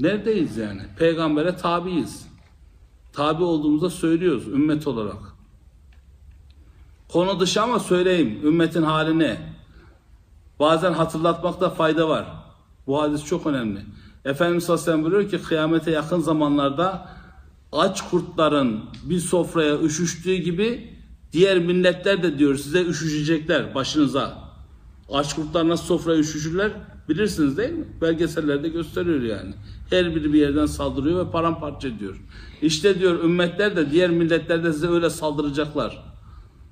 Neredeyiz yani? Peygambere tabiiz. Tabi olduğumuzda söylüyoruz ümmet olarak. Konu dışı ama söyleyeyim ümmetin hali ne? Bazen hatırlatmakta fayda var. Bu hadis çok önemli. Efendimiz sallallahu aleyhi ve sellem buyuruyor ki kıyamete yakın zamanlarda aç kurtların bir sofraya üşüştüğü gibi diğer milletler de diyor size üşüşecekler başınıza. Aç kurtlar nasıl sofraya üşüşürler bilirsiniz değil mi? Belgesellerde gösteriyor yani. Her biri bir yerden saldırıyor ve paramparça ediyor. İşte diyor ümmetler de diğer milletler de size öyle saldıracaklar.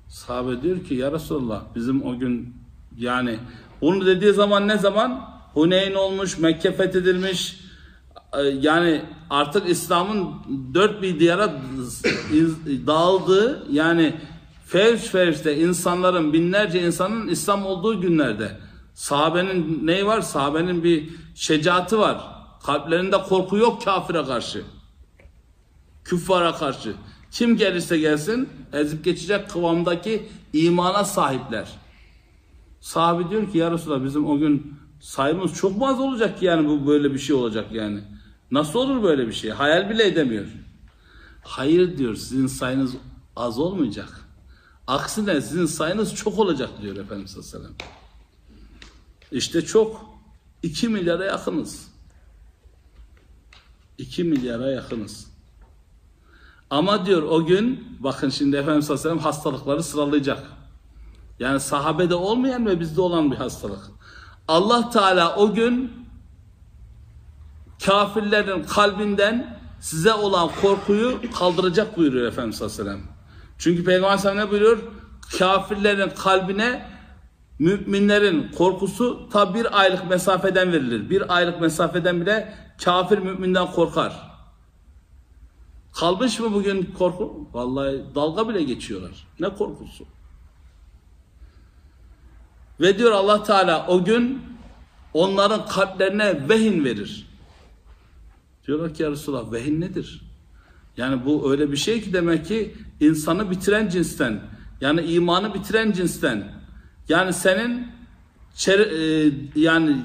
Sahabe diyor ki ya Resulallah bizim o gün yani bunu dediği zaman ne zaman? Huneyn olmuş, Mekke fethedilmiş. Ee, Yani artık İslam'ın dört bir diyara dağıldığı yani fevç fevçte insanların binlerce insanın İslam olduğu günlerde sahabenin neyi var? Sahabenin bir şecaati var. Kalplerinde korku yok kafire karşı. Küffara karşı. Kim gelirse gelsin ezip geçecek kıvamdaki imana sahipler. Sahabi diyor ki ya Resulallah bizim o gün sayımız çok az olacak ki yani bu böyle bir şey olacak yani. Nasıl olur böyle bir şey? Hayal bile edemiyor. Hayır diyor sizin sayınız az olmayacak. Aksine sizin sayınız çok olacak diyor Efendimiz sallallahu aleyhi ve sellem. İşte çok. 2 milyara yakınız. 2 milyara yakınız. Ama diyor o gün bakın şimdi Efendimiz sallallahu aleyhi ve sellem hastalıkları sıralayacak. Yani sahabede olmayan ve bizde olan bir hastalık. Allah Teala o gün kafirlerin kalbinden size olan korkuyu kaldıracak buyuruyor Efendimiz sallallahu aleyhi ve sellem. Çünkü Peygamber sellem ne buyuruyor? Kafirlerin kalbine müminlerin korkusu ta bir aylık mesafeden verilir. Bir aylık mesafeden bile kafir müminden korkar. Kalmış mı bugün korku? Vallahi dalga bile geçiyorlar. Ne korkusu? Ve diyor Allah Teala o gün onların kalplerine vehin verir. Diyorlar ki ya Resulallah vehin nedir? Yani bu öyle bir şey ki demek ki insanı bitiren cinsten. Yani imanı bitiren cinsten. Yani senin çer- e, yani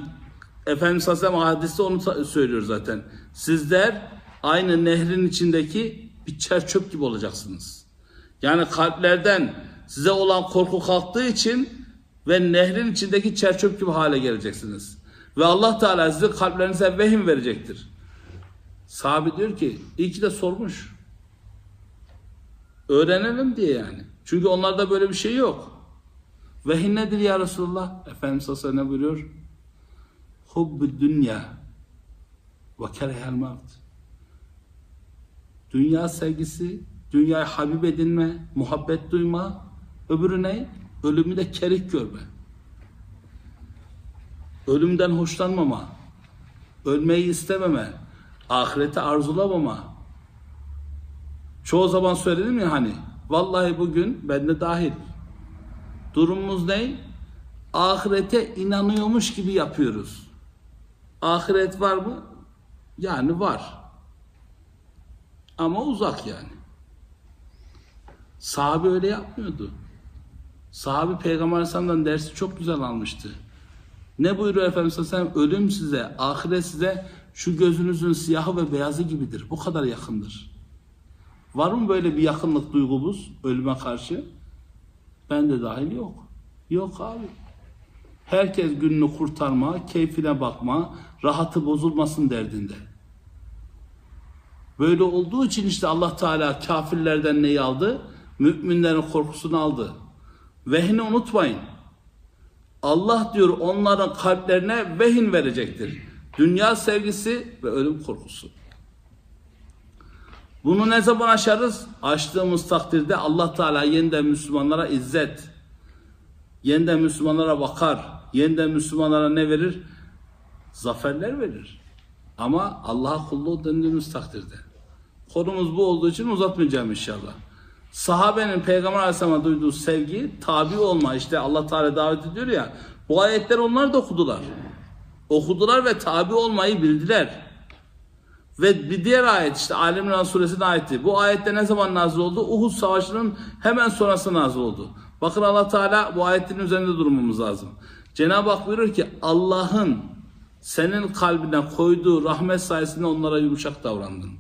Efendimiz Aleyhisselam hadiste onu söylüyor zaten. Sizler aynı nehrin içindeki bir çer çöp gibi olacaksınız. Yani kalplerden size olan korku kalktığı için ve nehrin içindeki çer çöp gibi hale geleceksiniz. Ve Allah Teala size kalplerinize vehim verecektir. Sahabe diyor ki iyi ki de sormuş. Öğrenelim diye yani. Çünkü onlarda böyle bir şey yok. Vehin nedir ya Resulullah? Efendimiz sellem ne buyuruyor? Hubbü dünya ve kerehel mevt. Dünya sevgisi, dünyayı habib edinme, muhabbet duyma, öbürü ne? Ölümü de kerih görme. Ölümden hoşlanmama, ölmeyi istememe, ahireti arzulamama. Çoğu zaman söyledim ya hani, vallahi bugün ben de dahil. Durumumuz ne? Ahirete inanıyormuş gibi yapıyoruz. Ahiret var mı? Yani var. Ama uzak yani. Sahabe öyle yapmıyordu. Sahabe Peygamber Aleyhisselam'dan dersi çok güzel almıştı. Ne buyuruyor Efendimiz Aleyhisselam? Ölüm size, ahiret size şu gözünüzün siyahı ve beyazı gibidir. Bu kadar yakındır. Var mı böyle bir yakınlık duygumuz ölüme karşı? Ben de dahil yok. Yok abi. Herkes gününü kurtarma, keyfine bakma, rahatı bozulmasın derdinde. Böyle olduğu için işte Allah Teala kafirlerden neyi aldı? Müminlerin korkusunu aldı. Vehni unutmayın. Allah diyor onların kalplerine vehin verecektir. Dünya sevgisi ve ölüm korkusu. Bunu ne zaman aşarız? Açtığımız takdirde Allah Teala yeniden Müslümanlara izzet, yeniden Müslümanlara bakar, yeniden Müslümanlara ne verir? Zaferler verir. Ama Allah'a kulluğu döndüğümüz takdirde. Konumuz bu olduğu için uzatmayacağım inşallah. Sahabenin Peygamber Aleyhisselam'a duyduğu sevgi, tabi olma işte Allah Teala davet ediyor ya. Bu ayetleri onlar da okudular. Okudular ve tabi olmayı bildiler. Ve bir diğer ayet işte Ali İmran suresinin ayeti. Bu ayette ne zaman nazil oldu? Uhud savaşının hemen sonrası nazil oldu. Bakın Allah Teala bu ayetlerin üzerinde durmamız lazım. Cenab-ı Hak buyuruyor ki Allah'ın senin kalbine koyduğu rahmet sayesinde onlara yumuşak davrandın.